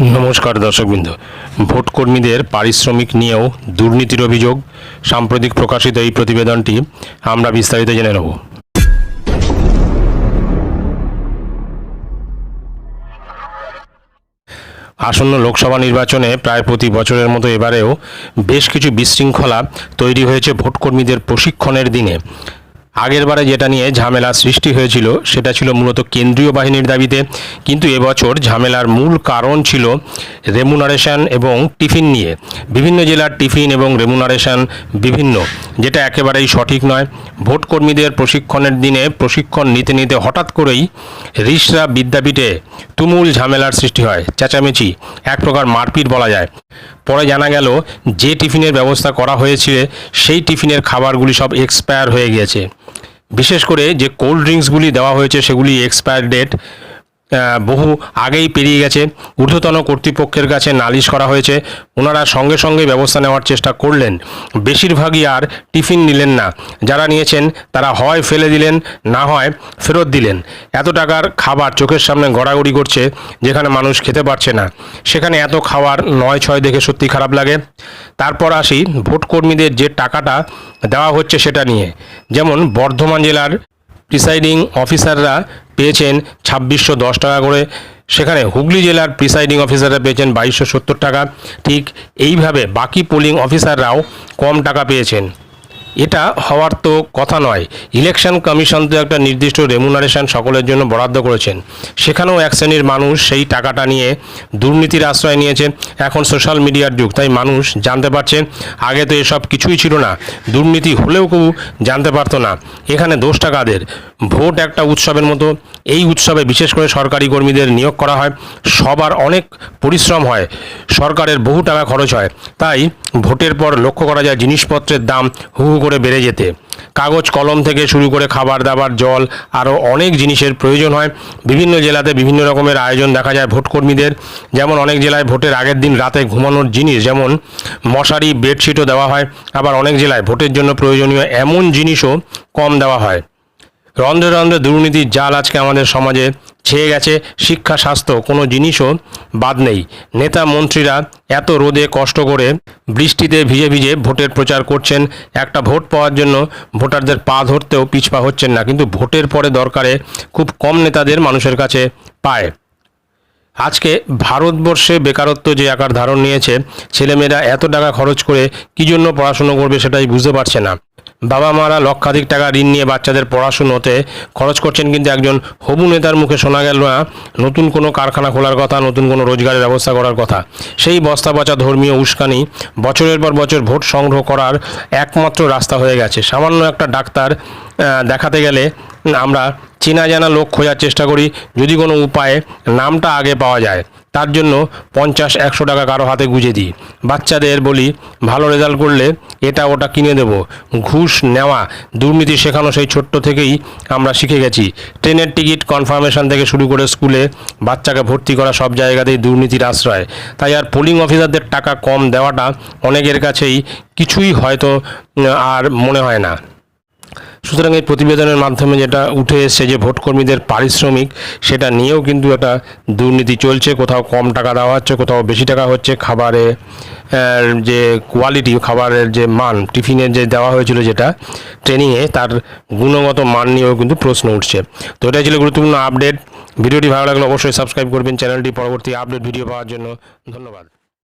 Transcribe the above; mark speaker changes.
Speaker 1: নমস্কার দর্শকবৃন্দ। ভোটকর্মীদের পারিশ্রমিক নিয়েও দুর্নীতির অভিযোগ। সাম্প্রতিক প্রকাশিত এই প্রতিবেদনটি আমরা বিস্তারিত জেনে নেব। আসন্ন লোকসভা নির্বাচনে প্রায় প্রতি বছরের মতো এবারেও বেশ কিছু বিশৃঙ্খলা তৈরি হয়েছে ভোটকর্মীদের প্রশিক্ষণের দিনে। আগেরবারে যেটা নিয়ে ঝামেলা সৃষ্টি হয়েছিল, সেটা ছিল মূলত কেন্দ্রীয় বাহিনীর দাবিতে। কিন্তু এবছর ঝামেলার মূল কারণ ছিল রেমুনারেশন এবং টিফিন নিয়ে। বিভিন্ন জেলার টিফিন এবং রেমুনারেশন বিভিন্ন, যেটা একেবারেই সঠিক নয়। ভোটকর্মীদের প্রশিক্ষণের দিনে প্রশিক্ষণ নিতে নিতে হঠাৎ করেই রিসরা বিদ্যাপীঠে তুমুল ঝামেলার সৃষ্টি হয়। চেঁচামেচি, এক প্রকার মারপিট বলা যায়। পরে জানা গেল, যে টিফিনের ব্যবস্থা করা হয়েছিল সেই টিফিনের খাবারগুলি সব এক্সপায়ার হয়ে গিয়েছে। বিশেষ করে যে কোল্ড ড্রিঙ্কসগুলি দেওয়া হয়েছে সেগুলি এক্সপায়ার ডেট বহু আগেই পেরিয়ে গেছে। ঊর্ধ্বতন কর্তৃপক্ষের কাছে নালিশ করা হয়েছে। ওনারা সঙ্গে সঙ্গে ব্যবস্থা নেওয়ার চেষ্টা করলেন। বেশিরভাগই আর টিফিন নিলেন না। যারা নিয়েছেন, তারা হয় ফেলে দিলেন, না হয় ফেরত দিলেন। এত টাকার খাবার চোখের সামনে গড়াগড়ি করছে, যেখানে মানুষ খেতে পারছে না। সেখানে এত খাবার নয় ছয় দেখে সত্যি খারাপ লাগে। তারপর আসি ভোটকর্মীদের যে টাকাটা দেওয়া হচ্ছে সেটা নিয়ে। যেমন বর্ধমান জেলার প্রিসাইডিং অফিসাররা পেয়েছেন ছাব্বিশশো দশ টাকা করে। সেখানে হুগলি জেলার প্রিসাইডিং অফিসাররা পেয়েছেন বাইশশো সত্তর টাকা। ঠিক এইভাবে বাকি পোলিং অফিসাররাও কম টাকা পেয়েছেন। এটা হওয়ার তো কথা নয়। ইলেকশন কমিশন তো একটা নির্দিষ্ট রেমুনারেশন সকলের জন্য বরাদ্দ করেছেন। সেখানেও এক শ্রেণির মানুষ সেই টাকাটা নিয়ে দুর্নীতির আশ্রয় নিয়েছে। এখন সোশ্যাল মিডিয়ার যুগ, তাই মানুষ জানতে পারছে, আগে তো এসব কিছুই ছিল না। দুর্নীতি হলেও কেউ জানতে পারতো না। এখানে দোষটা কাদের? ভোট একটা উৎসবের মতো। এই উৎসবে বিশেষ করে সরকারি কর্মীদের নিয়োগ করা হয়। সবার অনেক পরিশ্রম হয়। সরকারের বহু টাকা খরচ হয়। তাই ভোটের পর লক্ষ্য করা যায় জিনিসপত্রের দাম হু হু করে বেড়ে যেতে। কাগজ, কলম থেকে শুরু করে খাবার দাবার, জল আরও অনেক জিনিসের প্রয়োজন হয়। বিভিন্ন জেলাতে বিভিন্ন রকমের আয়োজন দেখা যায় ভোটকর্মীদের। যেমন অনেক জেলায় ভোটের আগের দিন রাতে ঘুমানোর জিনিস, যেমন মশারি, বেডশিটও দেওয়া হয়। আবার অনেক জেলায় ভোটের জন্য প্রয়োজনীয় এমন জিনিসও কম দেওয়া হয়। রন্ধ্রে রন্ধ্রে দুর্নীতির জাল আজকে আমাদের সমাজে। ছেয়ে গেছে শিক্ষা, স্বাস্থ্য, কোনো জিনিসও বাদ নেই। নেতা মন্ত্রীরা এত রোদে কষ্ট করে বৃষ্টিতে ভিজে ভিজে ভোটের প্রচার করছেন। একটা ভোট পাওয়ার জন্য ভোটারদের পা ধরতেও পিছপা হচ্ছেন না, কিন্তু ভোটের পরে দরকারে খুব কম নেতাদের মানুষের কাছে পায়। আজকে ভারতবর্ষে বেকারত্ব যে আকার ধারণ নিয়েছে, ছেলেমেয়েরা এত টাকা খরচ করে কী জন্য পড়াশুনো করবে সেটাই বুঝতে পারছে না। বাবা মারা লক্ষাধিক টাকা ঋণ নিয়ে বাচ্চাদের পড়াশুনোতে খরচ করছেন কিন্তু একজন হবু নেতার মুখে শোনা গেল না নতুন কোনো কারখানা খোলার কথা, নতুন কোনো রোজগারের ব্যবস্থা করার কথা। সেই বস্তা পচা ধর্মীয় উস্কানি বছরের পর বছর ভোট সংগ্রহ করার একমাত্র রাস্তা হয়ে গেছে। সামান্য একটা ডাক্তার দেখাতে গেলে আমরা চেনা জানা লোক খোঁজার চেষ্টা করি, যদি কোনো উপায়ে নামটা আগে পাওয়া যায়। তার জন্য পঞ্চাশ, একশো টাকা কারও হাতে গুঁজে দিই। বাচ্চাদের বলি, ভালো রেজাল্ট করলে এটা ওটা কিনে দেব। ঘুষ নেওয়া, দুর্নীতি শেখানো সেই ছোট্ট থেকেই আমরা শিখে গেছি। ট্রেনের টিকিট কনফার্মেশন থেকে শুরু করে স্কুলে বাচ্চাকে ভর্তি করা সব জায়গাতেই দুর্নীতির আশ্রয়। তাই আর পোলিং অফিসারদের টাকা কম দেওয়াটা অনেকের কাছেই কিছুই হয়তো আর মনে হয় না। সুতরাং এই প্রতিবেদনের মাধ্যমে যেটা উঠে এসছে যে ভোটকর্মীদের পারিশ্রমিক, সেটা নিয়েও কিন্তু একটা দুর্নীতি চলছে। কোথাও কম টাকা দেওয়া হচ্ছে, কোথাও বেশি টাকা হচ্ছে। খাবারে যে কোয়ালিটি খাবারের যে মান টিফিনের যে দেওয়া হয়েছিল যেটা ট্রেনিংয়ে তার গুণগত মান নিয়েও কিন্তু প্রশ্ন উঠছে। তো এটাই ছিল গুরুত্বপূর্ণ আপডেট ভিডিওটি ভালো লাগলে অবশ্যই সাবস্ক্রাইব করবেন। চ্যানেলটি পরবর্তী আপডেট ভিডিও পাওয়ার জন্য ধন্যবাদ।